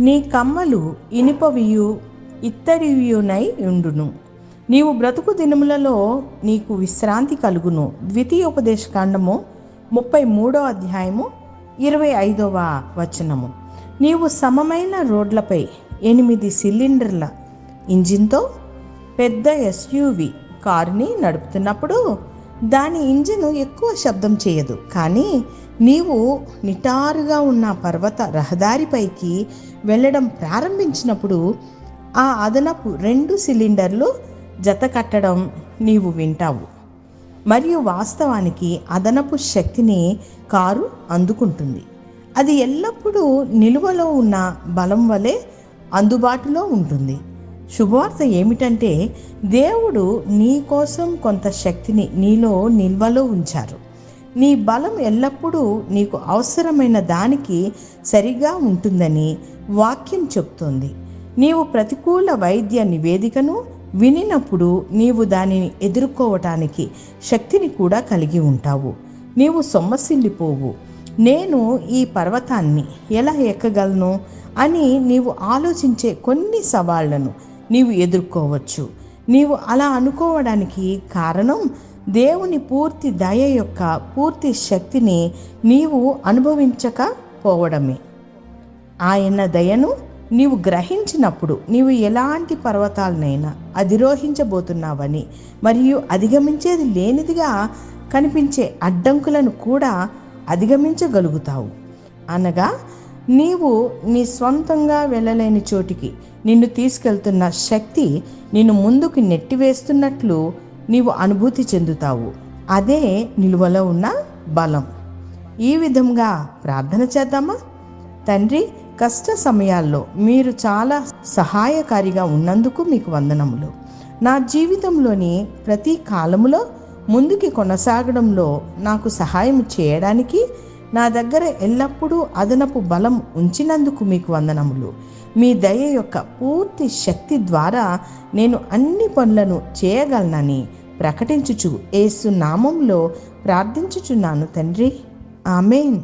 నీ కమ్మలు ఇనుపవియు ఇత్తడివియునై ఉండును. నీవు బ్రతుకు దినములలో నీకు విశ్రాంతి కలుగును. ద్వితీయోపదేశకాండము ముప్పై మూడో అధ్యాయము ఇరవై ఐదవ వచనము. నీవు సమమైన రోడ్లపై ఎనిమిది సిలిండర్ల ఇంజిన్తో పెద్ద ఎస్యూవి కారుని నడుపుతున్నప్పుడు దాని ఇంజిన్ ఎక్కువ శబ్దం చేయదు. కానీ నీవు నిటారుగా ఉన్న పర్వత రహదారిపైకి వెళ్ళడం ప్రారంభించినప్పుడు ఆ అదనపు రెండు సిలిండర్లు జత కట్టడం నీవు వింటావు. మరియు వాస్తవానికి అదనపు శక్తిని కారు అందుకుంటుంది. అది ఎల్లప్పుడూ నిలువలో ఉన్న బలం వలె అందుబాటులో ఉంటుంది. శుభవార్త ఏమిటంటే దేవుడు నీ కోసం కొంత శక్తిని నీలో నిల్వలో ఉంచారు. నీ బలం ఎల్లప్పుడూ నీకు అవసరమైన దానికి సరిగా ఉంటుందని వాక్యం చెప్తోంది. నీవు ప్రతికూల వైద్య నివేదికను వినినప్పుడు నీవు దానిని ఎదుర్కోవటానికి శక్తిని కూడా కలిగి ఉంటావు. నీవు సొమ్మసిల్లిపోవు. నేను ఈ పర్వతాన్ని ఎలా ఎక్కగలను అని నీవు ఆలోచించే కొన్ని సవాళ్ళను నీవు ఎదుర్కోవచ్చు. నీవు అలా అనుకోవడానికి కారణం దేవుని పూర్తి దయ యొక్క పూర్తి శక్తిని నీవు అనుభవించకపోవడమే ఆయన దయను నీవు గ్రహించినప్పుడు నీవు ఎలాంటి పర్వతాలనైనా అధిరోహించబోతున్నావని మరియు అధిగమించేది లేనిదిగా కనిపించే అడ్డంకులను కూడా అధిగమించగలుగుతావు. అనగా నీవు నీ స్వంతంగా వెళ్ళలేని చోటికి నిన్ను తీసుకెళ్తున్న శక్తి నిన్ను ముందుకు నెట్టివేస్తున్నట్లు నీవు అనుభూతి చెందుతావు. అదే నిలువలో ఉన్న బలం. ఈ విధంగా ప్రార్థన చేద్దామా? తండ్రి కష్ట సమయాల్లో మీరు చాలా సహాయకారిగా ఉన్నందుకు మీకు వందనములు. నా జీవితంలోని ప్రతి కాలములో ముందుకి కొనసాగడంలో నాకు సహాయం చేయడానికి నా దగ్గర ఎల్లప్పుడూ అదనపు బలం ఉంచినందుకు మీకు వందనములు. మీ దయ యొక్క పూర్తి శక్తి ద్వారా నేను అన్ని పనులను చేయగలనని ప్రకటించుచు ఏసు నామంలో ప్రార్థించుచున్నాను తండ్రి. ఆమెన్.